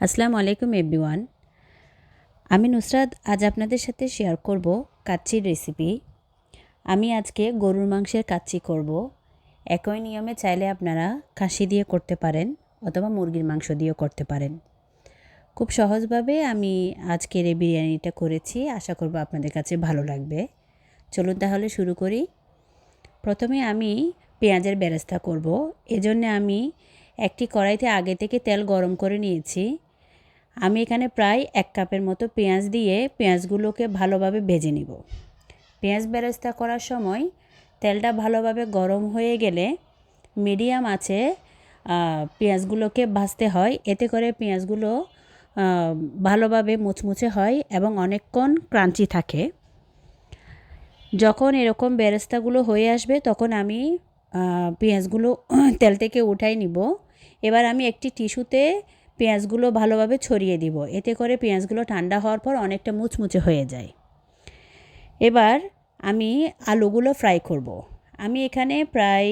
আসসালামু আলাইকুম, এভরিওয়ান। আমি নুসরাত, আজ আপনাদের সাথে শেয়ার করব কাচ্চির রেসিপি। আমি আজকে গরুর মাংসের কাচ্চি করব। একই নিয়মে চাইলে আপনারা খাসি দিয়ে করতে পারেন অথবা মুরগির মাংস দিয়েও করতে পারেন। খুব সহজভাবে আমি আজকের এই বিরিয়ানিটা করেছি। আশা করব আপনাদের কাছে ভালো লাগবে। চলুন তাহলে শুরু করি। প্রথমে আমি পেঁয়াজের বেরেস্তা করব। এজন্য আমি একটি কড়াইতে আগে থেকে তেল গরম করে নিয়েছি। আমি এখানে প্রায় এক কাপের মতো পেঁয়াজ দিয়ে পেঁয়াজগুলোকে ভালোভাবে ভেজে নিব। পেঁয়াজ বেরেস্তা করার সময় তেলটা ভালোভাবে গরম হয়ে গেলে মিডিয়াম আছে পেঁয়াজগুলোকে ভাজতে হয়। এতে করে পেঁয়াজগুলো ভালোভাবে মুচমুচে হয় এবং অনেকক্ষণ ক্রাঞ্চি থাকে। যখন এরকম বেরেস্তাগুলো হয়ে আসবে তখন আমি পেঁয়াজগুলো তেল থেকে উঠাই নিব। এবার আমি একটি টিস্যুতে পেঁয়াজগুলো ভালোভাবে ছড়িয়ে দিব। এতে করে পেঁয়াজগুলো ঠান্ডা হওয়ার পর অনেকটা মুচমুচে হয়ে যায়। এবার আমি আলুগুলো ফ্রাই করব। আমি এখানে প্রায়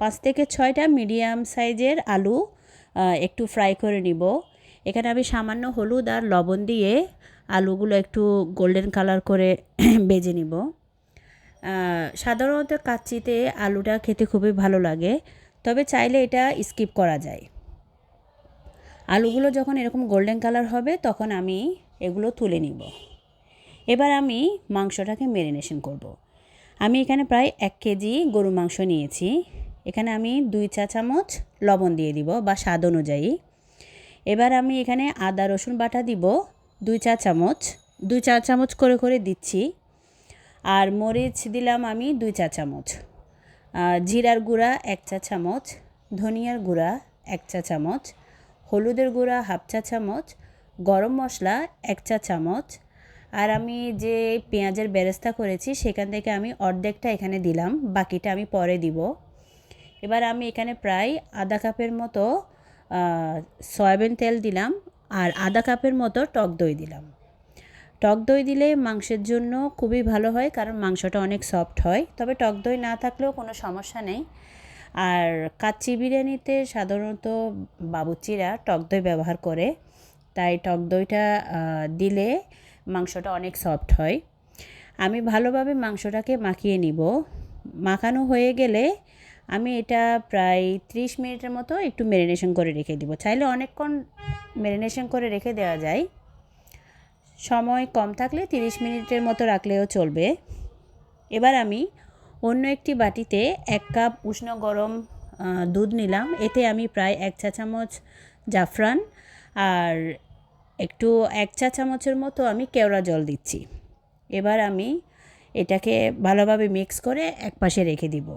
পাঁচ থেকে ছয়টা মিডিয়াম সাইজের আলু একটু ফ্রাই করে নিব। এখানে আমি সামান্য হলুদ আর লবণ দিয়ে আলুগুলো একটু গোল্ডেন কালার করে বেজে নিব। সাধারণত কাচ্চিতে আলুটা খেতে খুবই ভালো লাগে, তবে চাইলে এটা স্কিপ করা যায়। আলুগুলো যখন এরকম গোল্ডেন কালার হবে, তখন আমি এগুলো তুলে নিব। এবার আমি মাংসটাকে ম্যারিনেশন করব। আমি এখানে প্রায় এক কেজি গরু মাংস নিয়েছি। এখানে আমি দুই চা চামচ লবণ দিয়ে দিব বা স্বাদ অনুযায়ী। এবার আমি এখানে আদা, রসুন বাটা দিব, দুই চা চামচ। দুই চা চামচ করে করে দিচ্ছি। আর মরিচ দিলাম আমি দুই চা চামচ। জিরার গুঁড়া এক চা চামচ, ধনিয়ার গুঁড়া এক চা চামচ। হলুদের গুঁড়া হাফ চা চামচ, গরম মশলা এক চা চামচ, আর আমি যে পেঁয়াজের বেরেস্তা করেছি সেখান থেকে আমি অর্ধেকটা এখানে দিলাম, বাকিটা আমি পরে দিব। এবার আমি এখানে প্রায় আধা কাপের মতো সয়াবিন তেল দিলাম আর আধা কাপের মতো টক দই দিলাম। টক দই দিলে মাংসের জন্য খুবই ভালো হয়, কারণ মাংসটা অনেক সফট হয়। তবে টক দই না থাকলেও কোনো সমস্যা নেই। আর কাচ্চি বিরিয়ানিতে সাধারণত বাবুচিরা টক দই ব্যবহার করে। তাই টক দইটা দিলে মাংসটা অনেক সফট হয়। আমি ভালোভাবে মাংসটাকে মাখিয়ে নিব। মাখানো হয়ে গেলে আমি এটা প্রায় ত্রিশ মিনিটের মতো একটু ম্যারিনেশন করে রেখে দিব। চাইলে অনেকক্ষণ ম্যারিনেশন করে রেখে দেওয়া যায়। সময় কম থাকলে তিরিশ মিনিটের মতো রাখলেও চলবে। এবার আমি অন্য একটি বাটিতে এক কাপ উষ্ণ গরম দুধ নিলাম। এতে আমি প্রায় এক চা চামচ জাফরান আর একটু এক চা চামচের মতো আমি কেওড়া জল দিচ্ছি। এবার আমি এটাকে ভালোভাবে মিক্স করে এক পাশে রেখে দিব।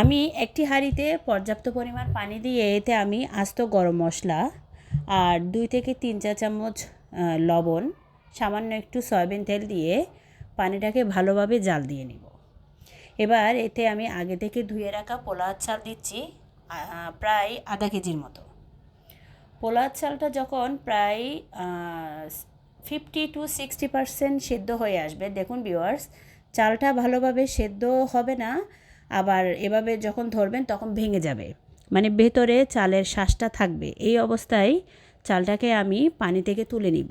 আমি একটি হাঁড়িতে পর্যাপ্ত পরিমাণ পানি দিয়ে এতে আমি আস্ত গরম মশলা আর দুই থেকে তিন চা চামচ লবণ, সামান্য একটু সয়াবিন তেল দিয়ে পানিটাকে ভালোভাবে জাল দিয়ে নিব। এবার এতে আমি আগে থেকে ধুয়ে রাখা পোলার চাল দিচ্ছি প্রায় আধা কেজির মতো। পোলার চালটা যখন প্রায় ফিফটি টু সিক্সটি পারসেন্ট সেদ্ধ হয়ে আসবে, দেখুন ভিওয়ার্স চালটা ভালোভাবে সেদ্ধ হবে না, আবার এভাবে যখন ধরবেন তখন ভেঙে যাবে। মানে ভেতরে চালের শ্বাসটা থাকবে। এই অবস্থায় চালটাকে আমি পানি থেকে তুলে নিব।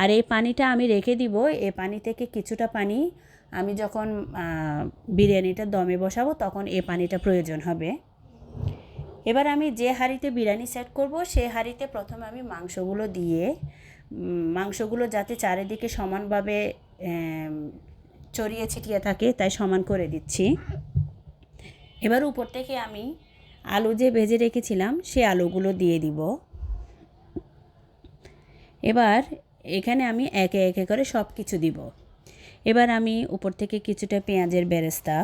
আর এই পানিটা আমি রেখে দিব এই পানি থেকে কিছুটা পানি আমি যখন বিরিয়ানিটা দমে বসাবো তখন এ পানিটা প্রয়োজন হবে। এবার আমি যে হাঁড়িতে বিরিয়ানি সেট করব সেই হাঁড়িতে প্রথমে আমি মাংসগুলো দিয়ে মাংসগুলো যাতে চারিদিকে সমানভাবে চড়িয়ে ছিটিয়ে থাকে তাই সমান করে দিচ্ছি। এবার উপর থেকে আমি আলু যে ভেজে রেখেছিলাম সে আলুগুলো দিয়ে দিব। এবার এখানে আমি একে একে করে সব কিছু দিব। এবার আমি উপর থেকে কিছুটা পেঁয়াজের বেরেস্তা,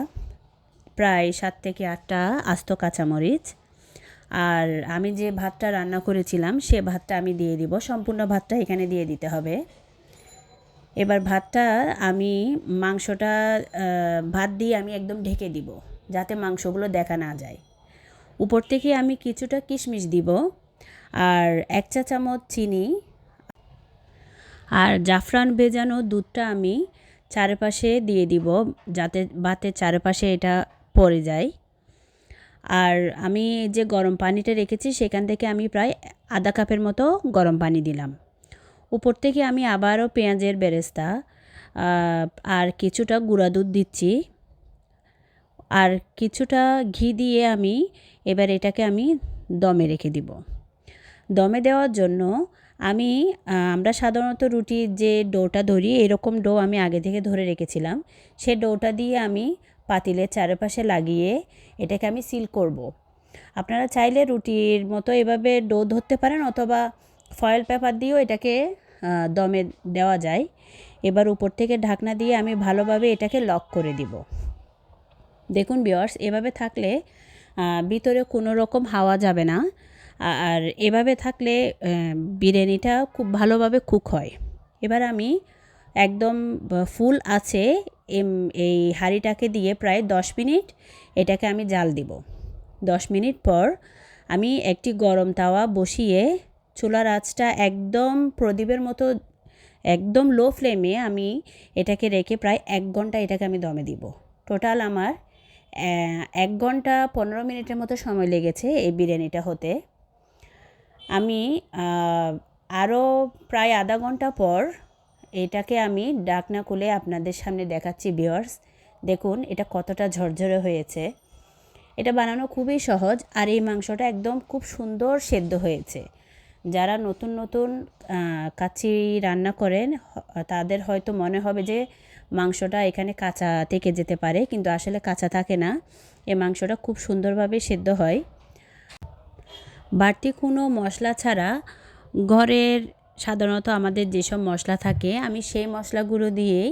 প্রায় সাত থেকে আটটা আস্ত কাঁচামরিচ। আর আমি যে ভাতটা রান্না করেছিলাম, সে ভাতটা আমি দিয়ে দিব। সম্পূর্ণ ভাতটা এখানে দিয়ে দিতে হবে। এবার ভাতটা আমি মাংসটা ভাত দিয়ে আমি একদম ঢেকে দিব, যাতে মাংসগুলো দেখা না যায়। উপর থেকে আমি কিছুটা কিশমিশ দিব আর এক চা চামচ চিনি। আর জাফরান ভেজানো দুধটা আমি চারপাশে দিয়ে দিব যাতে ভাতের চারপাশে এটা পড়ে যায়। আর আমি যে গরম পানিটা রেখেছি সেখান থেকে আমি প্রায় আধা কাপের মতো গরম পানি দিলাম। উপর থেকে আমি আবারও পেঁয়াজের বেরেস্তা আর কিছুটা গুঁড়া দুধ দিচ্ছি। আর কিছুটা ঘি দিয়ে আমি এবার এটাকে আমি দমে রেখে দিব। দমে দেওয়ার জন্য আমি আমরা সাধারণত রুটির যে ডোটা ধরি, এরকম ডো আমি আগে থেকে ধরে রেখেছিলাম। সে ডোটা দিয়ে আমি পাতিলের চারপাশে লাগিয়ে এটাকে আমি সিল করব। আপনারা চাইলে রুটির মতো এভাবে ডো ধরতে পারেন অথবা ফয়েল পেপার দিয়েও এটাকে দমে দেওয়া যায়। এবার উপর থেকে ঢাকনা দিয়ে আমি ভালোভাবে এটাকে লক করে দিব। দেখুন বিয়ার্স এভাবে থাকলে ভিতরে কোনো রকম হাওয়া যাবে না। আর এভাবে থাকলে বিরিয়ানিটা খুব ভালোভাবে কুক হয়। এবার আমি একদম ফুল আছে এই হাঁড়িটাকে দিয়ে প্রায় দশ মিনিট এটাকে আমি জাল দিব। দশ মিনিট পর আমি একটি গরম তাওয়া বসিয়ে চুলার আঁচটা একদম প্রদীপের মতো, একদম লো ফ্লেমে আমি এটাকে রেখে প্রায় এক ঘণ্টা এটাকে আমি দমে দিব। টোটাল আমার এক ঘণ্টা পনেরো মিনিটের মতো সময় লেগেছে এই বিরিয়ানিটা হতে। আমি আরও প্রায় আধা ঘণ্টা পর এটাকে আমি ডাকনা খুলে আপনাদের সামনে দেখাচ্ছি বিয়ার্স দেখুন, এটা কতটা ঝরঝরে হয়েছে। এটা বানানো খুবই সহজ আর এই মাংসটা একদম খুব সুন্দর সেদ্ধ হয়েছে। যারা নতুন নতুন কাচ্চি রান্না করেন তাদের হয়তো মনে হবে যে মাংসটা এখানে কাঁচা থেকে যেতে পারে, কিন্তু আসলে কাঁচা থাকে না। এ মাংসটা খুব সুন্দরভাবে সেদ্ধ হয়। বাড়তি কোনো মশলা ছাড়া ঘরের সাধারণত আমাদের যেসব মশলা থাকে, আমি সেই মশলাগুলো দিয়েই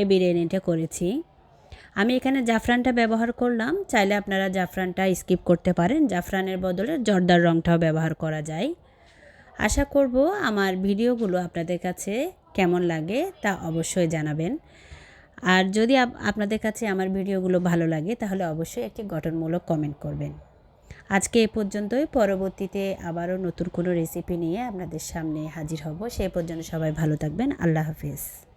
এই বিরিয়ানিটা করেছি। আমি এখানে জাফরানটা ব্যবহার করলাম, চাইলে আপনারা জাফরানটা স্কিপ করতে পারেন, জাফরানের বদলে জর্দার রঙটাও ব্যবহার করা যায়। আশা করব আমার ভিডিওগুলো আপনাদের কাছে কেমন লাগে তা অবশ্যই জানাবেন। আর যদি আপনাদের কাছে আমার ভিডিওগুলো ভালো লাগে, তাহলে অবশ্যই একটি গঠনমূলক কমেন্ট করবেন। আজকে এ পর্যন্তই। পরবর্তীতে আবারও নতুন কোনো রেসিপি নিয়ে আপনাদের সামনে হাজির হব। সে পর্যন্ত সবাই ভালো থাকবেন। আল্লাহ হাফিজ।